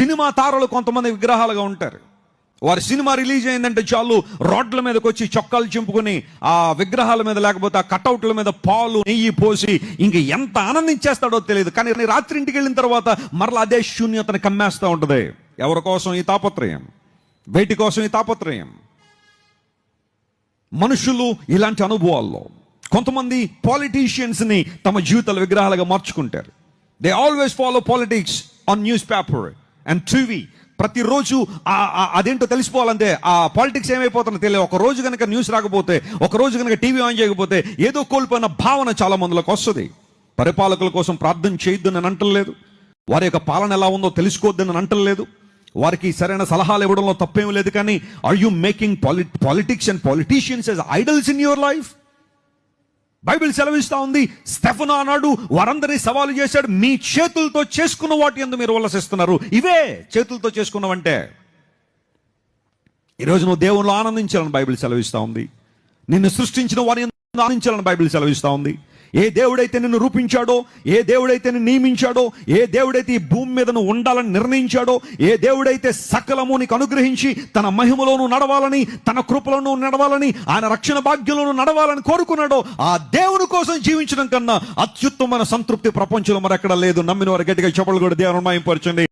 Cinema తారలు కొంతమంది విగ్రహాలుగా ఉంటారు. వారి సినిమా రిలీజ్ అయిందంటే చాలు రోడ్ల మీదకి వచ్చి చొక్కాలు చింపుకొని ఆ విగ్రహాల మీద లేకపోతే ఆ కటౌట్ల మీద పాలు నెయ్యి పోసి ఇంక ఎంత ఆనందించేస్తాడో తెలియదు. కానీ రాత్రి ఇంటికి వెళ్ళిన తర్వాత మరలా అదే శూన్యతని కమ్మేస్తూ ఉంటుంది. ఎవరి కోసం ఈ తాపత్రయం? వేటి కోసం ఈ తాపత్రయం? మనుషులు ఇలాంటి అనుభవాల్లో కొంతమంది పాలిటీషియన్స్ని తమ జీవితాల విగ్రహాలుగా మార్చుకుంటారు. They always follow politics on news paper and TV ప్రతిరోజు అదేంటో తెలిసిపోవాలంటే ఆ పాలిటిక్స్ ఏమైపోతుందో తెలియదు. ఒక రోజు కనుక న్యూస్ రాకపోతే ఒక రోజు కనుక టీవీ ఆన్ చేయకపోతే ఏదో కోల్పోయిన భావన చాలా మందిలోకి వస్తుంది. పరిపాలకుల కోసం ప్రార్థన చేయొద్దని నేను అంటలేదు. వారి యొక్క పాలన ఎలా ఉందో తెలుసుకోవద్దని నేను అంటలేదు. వారికి సరైన సలహాలు ఇవ్వడంలో తప్పేం లేదు కానీ are you making politics and politicians as idols in your life Bible సెలవిస్తా ఉంది. స్టెఫను అన్నాడు వారందరినీ సవాలు చేశాడు. మీ చేతులతో చేసుకున్న వాటి ఎందు మీరు ఉల్లసిస్తున్నారు. ఇవే చేతులతో చేసుకున్నవంటే. ఈరోజు నువ్వు దేవుళ్ళు ఆనందించాలని బైబిల్ సెలవిస్తా ఉంది. నిన్ను సృష్టించిన వారి ఆనందించాలని బైబిల్ సెలవిస్తా ఉంది. ఏ దేవుడైతే నిన్ను రూపించాడో ఏ దేవుడైతే నిన్ను నియమించాడో ఏ దేవుడైతే ఈ భూమి మీద నువ్వు ఉండాలని నిర్ణయించాడో ఏ దేవుడైతే సకలము నీకు అనుగ్రహించి తన మహిమలోను నడవాలని తన కృపలోను నడవాలని ఆయన రక్షణ భాగ్యంలోను నడవాలని కోరుకున్నాడో ఆ దేవుని కోసం జీవించడం కన్నా అత్యుత్తమైన సంతృప్తి ప్రపంచంలో మరెక్కడ లేదు. నమ్మిన వారు గట్టిగా చెప్పలు కూడా దేవుని మాయంపరచండి